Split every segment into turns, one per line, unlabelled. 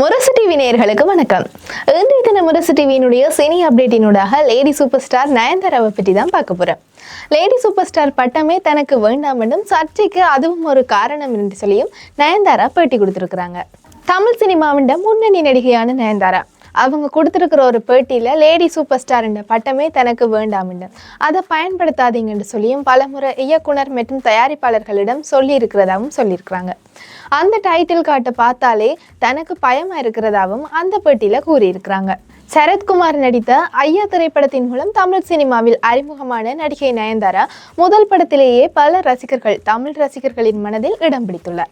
முரசு TV நேயர்களுக்கு வணக்கம். இன்றைய தின முரசு டிவியினுடைய சினி அப்டேட்டினூடாக லேடி சூப்பர் ஸ்டார் நயன்தாராவை பற்றி தான் பார்க்க போகிறோம் லேடி சூப்பர் ஸ்டார் பட்டமே தனக்கு வேண்டாம் என்றும் சர்ச்சைக்கு அதுவும் ஒரு காரணம் என்று சொல்லியும் நயன்தாரா பேட்டி கொடுத்துருக்குறாங்க. தமிழ் சினிமாவின் முன்னணி நடிகையான நயன்தாரா. அவங்க கொடுத்துருக்கிற ஒரு பேட்டியில் லேடி சூப்பர் ஸ்டாருன்ற பட்டமே தனக்கு வேண்டாம்னு. அதை பயன்படுத்தாதீங்கன்னு சொல்லியும் பலமுறை இயக்குனர் மற்றும் தயாரிப்பாளர்களிடம் சொல்லியிருக்கிறதாகவும் சொல்லியிருக்கிறாங்க. அந்த டைட்டில் காட்டை பார்த்தாலே தனக்கு பயமாக இருக்கிறதாகவும் அந்த பேட்டியில் கூறியிருக்கிறாங்க. சரத்குமார் நடித்த ஐயா திரைப்படத்தின் மூலம் தமிழ் சினிமாவில் அறிமுகமான நடிகை நயன்தாரா முதல் படத்திலேயே பல ரசிகர்கள் தமிழ் ரசிகர்களின் மனதில் இடம் பிடித்துள்ளார்.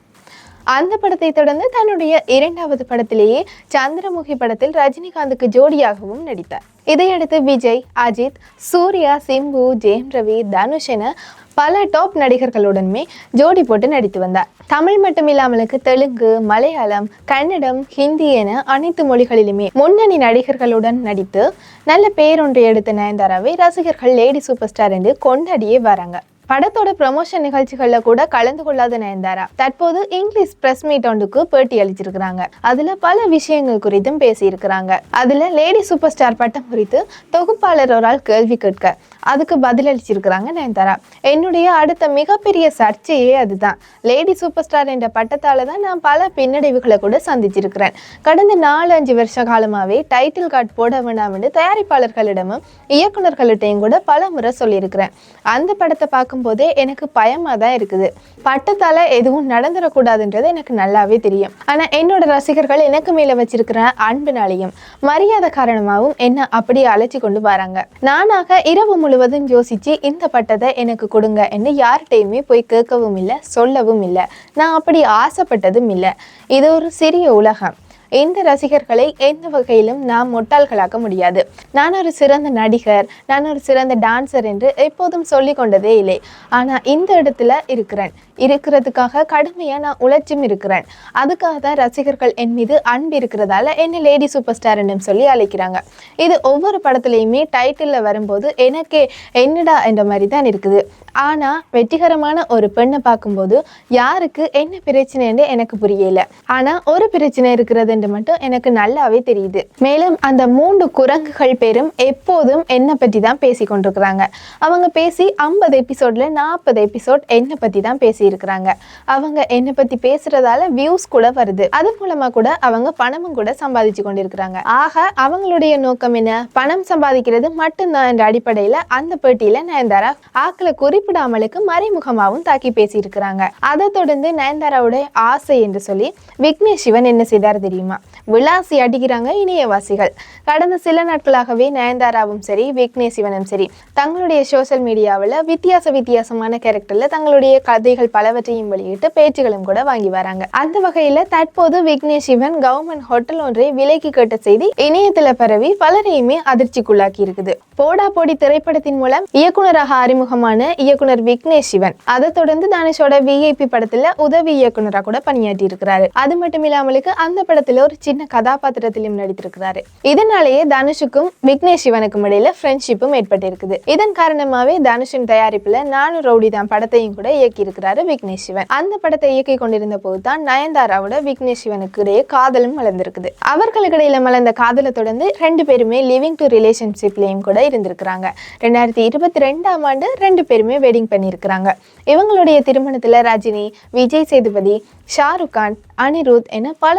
அந்த படத்தை தொடர்ந்து தன்னுடைய இரண்டாவது படத்திலேயே சந்திரமுகி படத்தில் ரஜினிகாந்துக்கு ஜோடியாகவும் நடித்தார். இதையடுத்து விஜய் அஜித் சூர்யா சிம்பு ஜெயம் ரவி தனுஷ் என பல டாப் நடிகர்களுடனுமே ஜோடி போட்டு நடித்து வந்தார். தமிழ் மட்டுமில்லாமலுக்கு தெலுங்கு மலையாளம் கன்னடம் ஹிந்தி என அனைத்து மொழிகளிலுமே முன்னணி நடிகர்களுடன் நடித்து நல்ல பேரொன்றை எடுத்த நயன்தாராவை ரசிகர்கள் லேடி சூப்பர் ஸ்டார் என்று கொண்டாடியே வராங்க. படத்தோட ப்ரமோஷன் நிகழ்ச்சிகளில் கூட கலந்து கொள்ளாத நயன்தாரா. தற்போது இங்கிலீஷ் பிரஸ் மீட் ஒன்றுக்கு பேட்டி அளிச்சிருக்கிறாங்க. அதுல பல விஷயங்கள் குறித்தும் பேசியிருக்கிறாங்க. அதுல லேடி சூப்பர் ஸ்டார் பட்டம் குறித்து தொகுப்பாளர் ஒரு ஆள் கேள்வி கேட்க அதுக்கு பதிலளிச்சிருக்கிறாங்க நயன்தாரா. என்னுடைய அடுத்த மிகப்பெரிய சர்ச்சையே அதுதான். லேடி சூப்பர் ஸ்டார் என்ற பட்டத்தால தான் நான் பல பின்னடைவுகளை கூட சந்திச்சிருக்கிறேன். கடந்த நாலு அஞ்சு வருஷ காலமாகவே டைட்டில் கார்டு போட வேண்டாம் என்று தயாரிப்பாளர்களிடமும் இயக்குனர்களிட்டையும் கூட பல முறை சொல்லியிருக்கிறேன். அந்த படத்தை பார்க்கும்போதே எனக்கு பயமா தான் இருக்குது. பட்டத்தால எதுவும் நடந்துடக்கூடாதுன்றது எனக்கு நல்லாவே தெரியும். ஆனா என்னோட ரசிகர்கள் எனக்கு மேல வச்சிருக்கிற அன்பினாலையும் மரியாதை காரணமாகவும் என்ன அப்படியே அழைச்சி கொண்டு வராங்க. நானாக இரவு முழுவதும் யோசிச்சு இந்த பட்டத்தை எனக்கு கொடுங்க என்று யார்கிட்டையுமே போய் கேட்கவும் இல்லை சொல்லவும் இல்லை. நான் அப்படி ஆசைப்பட்டதும் இல்லை. இது ஒரு சிறிய உலகம். இந்த ரசிகர்களை எந்த வகையிலும் நாம் முட்டாள்களாக்க முடியாது. நான் ஒரு சிறந்த நடிகர் நான் ஒரு சிறந்த டான்சர் என்று எப்போதும் சொல்லி கொண்டதே இல்லை. ஆனால் இந்த இடத்துல இருக்கிறேன். இருக்கிறதுக்காக கடுமையாக நான் உழைச்சும் இருக்கிறேன். அதுக்காக தான் ரசிகர்கள் என் மீது அன்பு இருக்கிறதால என்ன லேடி சூப்பர் ஸ்டார் என்று சொல்லி அழைக்கிறாங்க. இது ஒவ்வொரு படத்துலையுமே டைட்டிலில் வரும்போது எனக்கே என்னடா என்ற மாதிரி தான் இருக்குது. ஆனால் வெற்றிகரமான ஒரு பெண்ணை பார்க்கும்போது யாருக்கு என்ன பிரச்சனைன்னு எனக்கு புரியல. ஆனால் ஒரு பிரச்சனை இருக்கிறது என்று மட்டும் எனக்கு நல்லாவே தெரியுது. மேலும் அந்த மூன்று குரங்குகள் பேரும் எப்போதும் என்னை பற்றி தான் பேசி கொண்டிருக்கிறாங்க. அவங்க பேசி ஐம்பது எபிசோடில் நாற்பது எபிசோட் என்னை பற்றி தான் பேசியிருக்கிறாங்க. அவங்க என்னை பற்றி பேசுறதால வியூஸ் கூட வருது. அது மூலமாக கூட அவங்க பணமும் கூட சம்பாதிச்சு கொண்டிருக்கிறாங்க. ஆக அவங்களுடைய நோக்கம் என்ன? பணம் சம்பாதிக்கிறது மட்டும்தான் என்ற அடிப்படையில் அந்த பேட்டியில் நயன்தாரா ஆக்களை குறிப்பிடாமலுக்கு மறைமுகமாகவும் தாக்கி பேசியிருக்கிறாங்க. அதை தொடர்ந்து நயன்தாராவுடைய ஆசை என்று சொல்லி விக்னேஷ் சிவன் என்ன செய்தார் தெரியுமா? விளாசி அடிக்கிறாங்க இணையவாசிகள் கடந்த சில நாட்களாகவே நயன்தாராவும் சரி விக்னேஷ் சிவனும் சரி தங்களுடைய சோசியல் மீடியாவில் வித்தியாச வித்தியாசமான கேரக்டரில் தங்களுடைய கதைகள் பலவற்றையும் வெளியிட்டு பேச்சுகளும் கூட வாங்கி வராங்க. அந்த வகையில் தற்போது விக்னேஷ் சிவன் கவர்மெண்ட் ஹோட்டல் ஒன்றை விலைக்கு கேட்ட செய்தி இணையத்தில் பரவி பலரையுமே அதிர்ச்சிக்குள்ளாக்கி இருக்குது. போடா போடி திரைப்படத்தின் மூலம் இயக்குனராக அறிமுகமான இயக்குனர் விக்னேஷ் சிவன் அதை தொடர்ந்து தனுஷோட விஐபி படத்துல உதவி இயக்குனராக கூட பணியாற்றி இருக்கிறாரு. அது மட்டும் இல்லாமலுக்கு அந்த படத்துல ஒரு சின்ன கதாபாத்திரத்திலும் நடித்திருக்கிறாரு. இதனாலேயே தனுஷுக்கும் விக்னேஷ் சிவனுக்கும் இடையில ஃப்ரெண்ட்ஷிப்பும் ஏற்பட்டிருக்குது. இதன் காரணமாகவே தனுஷின் தயாரிப்பில் நானு ரவுடி தான் படத்தையும் கூட இயக்கியிருக்கிறாரு விக்னேஷ் சிவன். அந்த படத்தை இயக்கி கொண்டிருந்த போது தான் நயன்தாராவோட விக்னேஷ் சிவனுக்கு இடையே காதலும் மலர்ந்திருக்குது. அவர்களுக்கு இடையில மலர்ந்த காதலை தொடர்ந்து ரெண்டு பேருமே லிவிங் டு ரிலேஷன்ஷிப்லேயும் கூட இருந்திருக்கிறாங்க. ரெண்டாயிரத்தி இருபத்தி ரெண்டாம் ஆண்டு ரெண்டு பேருமே வெட்டிங் பண்ணியிருக்கிறாங்க. இவங்களுடைய திருமணத்தில் ரஜினி விஜய் சேதுபதி ஷாருக் கான் அனிருத் என பல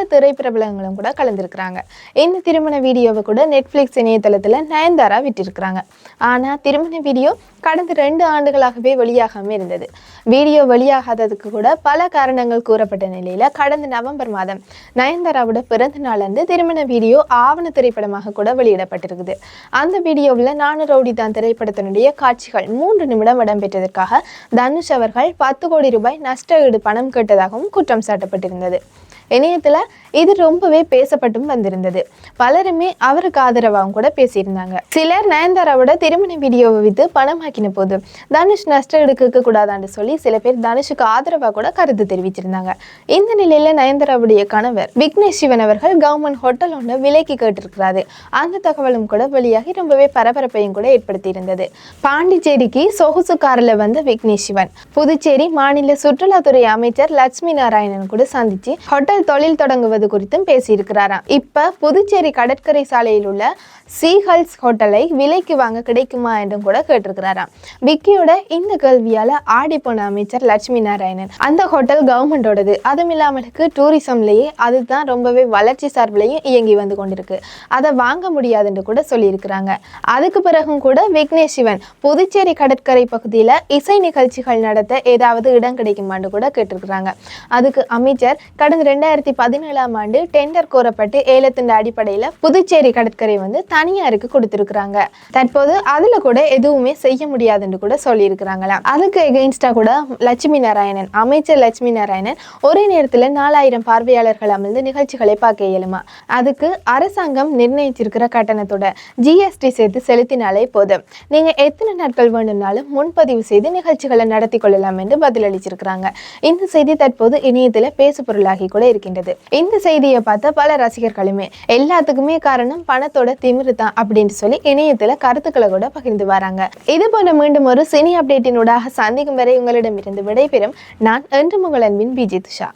திரைப்பிரபலங்களும் கூட கலந்துருக்கிறாங்க. இந்த திருமண வீடியோவை கூட நெட்ஃப்ளிக்ஸ் இணையதளத்தில் நயன்தாரா விட்டிருக்கிறாங்க. ஆனால் திருமண வீடியோ கடந்த ரெண்டு ஆண்டுகளாகவே வெளியாகாமல் இருந்தது. வீடியோ வெளியாகாததுக்கு கூட பல காரணங்கள் கூறப்பட்ட நிலையில் கடந்த நவம்பர் மாதம் நயன்தாராவோட பிறந்த நாளன்று திருமண வீடியோ ஆவண திரைப்படமாக கூட வெளியிடப்பட்டிருக்குது. அந்த வீடியோவில் நானு ரவுடி தான் திரைப்படத்தினுடைய காட்சிகள் மூன்று நிமிடம் இடம்பெற்றதற்காக தனுஷ் அவர்கள் பத்து கோடி ரூபாய் நஷ்ட ஈடு பணம் கேட்டதாகவும் குற்றம் சாட்டப்பட்டிருந்தது. இணையத்தில் இது ரொம்பவே பேசப்பட்டும் வந்திருந்தது. பலருமே அவருக்கு ஆதரவாகவும் கூட பேசியிருந்தாங்க. சிலர் நயன்தாராவோட திருமண வீடியோவை வித்து பணமாக்கின போது தனுஷ் நஷ்டம் எடுக்க கூடாதான்னு சொல்லி சில பேர் தனுஷுக்கு ஆதரவாக கூட கருத்து தெரிவிச்சிருந்தாங்க. இந்த நிலையில நயன்தாராவுடைய கணவர் விக்னேஷ் சிவன் அவர்கள் கவர்மெண்ட் ஹோட்டல் ஒன்று விலைக்கு கேட்டிருக்கிறாரு. அந்த தகவலும் கூட வெளியாகி ரொம்பவே பரபரப்பையும் கூட ஏற்படுத்தி இருந்தது பாண்டிச்சேரிக்கு சொகுசு காரில் வந்த விக்னேஷ் சிவன் புதுச்சேரி மாநில சுற்றுலாத்துறை அமைச்சர் லட்சுமி நாராயணன் கூட சந்திச்சு ஹோட்டல் பெண்கள் தொழில் தொடங்குவது குறித்தும் பேசியிருக்கிறாராம். இப்ப புதுச்சேரி கடற்கரை சாலையில் உள்ள சீஹல்ஸ் ஹோட்டலை விலைக்கு வாங்க கிடைக்குமா என்றும் கூட கேட்டிருக்கிறாராம். விக்கியோட இந்த கேள்வியால ஆடி போன அமைச்சர் லட்சுமி நாராயணன். அந்த ஹோட்டல் கவர்மெண்டோடது. அதுவும் இல்லாமலுக்கு டூரிசம்லேயே அதுதான் ரொம்பவே வளர்ச்சி சார்பிலையும் இயங்கி வந்து கொண்டிருக்கு. அதை வாங்க முடியாதுன்னு கூட சொல்லியிருக்கிறாங்க. அதுக்கு பிறகும் கூட விக்னேஷ் சிவன் புதுச்சேரி கடற்கரை பகுதியில் இசை நிகழ்ச்சிகள் நடத்த ஏதாவது இடம் கிடைக்குமான்னு கூட கேட்டிருக்கிறாங்க. அதுக்கு அமைச்சர் கடந்த ரெண்டாயிரத்தி பதினேழாம் ஆண்டு டெண்டர் கோரப்பட்டு ஏலத்தின் அடிப்படையில் புதுச்சேரி கடற்கரை வந்து தனியாருக்கு கொடுத்திருக்கிறாங்க. தற்போது அதுல கூட எதுவுமே செய்ய முடியாதுன்னு கூட சொல்லியிருக்கிறாங்களாம் அதுக்கு எகெயின்ஸ்டா கூட லட்சுமி நாராயணன் அமைச்சர் லட்சுமி நாராயணன் ஒரே நேரத்தில் நாலாயிரம் பார்வையாளர்கள் அமர்ந்து நிகழ்ச்சிகளை பார்க்க இயலுமா? அதுக்கு அரசாங்கம் நிர்ணயிச்சிருக்கிற கட்டணத்தோட ஜிஎஸ்டி சேர்த்து செலுத்தினாலே போதும். நீங்க எத்தனை நாட்கள் வேணும்னாலும் முன்பதிவு செய்து நிகழ்ச்சிகளை நடத்தி கொள்ளலாம் என்று பதிலளிச்சிருக்கிறாங்க. இந்த செய்தி தற்போது இணையத்தில் பேசு பொருளாகி கூட இருக்கின்றது. இந்த செய்தியை பார்த்த பல ரசிகர்களுமே எல்லாத்துக்குமே காரணம் பணத்தோட திமிரு தான் அப்படின்னு சொல்லி இணையத்துல கருத்துக்களை கூட பகிர்ந்து வராங்க. இது போல மீண்டும் ஒரு சினி அப்டேட்டினூடாக சந்திக்கும் வரை உங்களிடமிருந்து விடைபெறும் நான் என்று உங்கள் அன்பின் பிஜி துஷா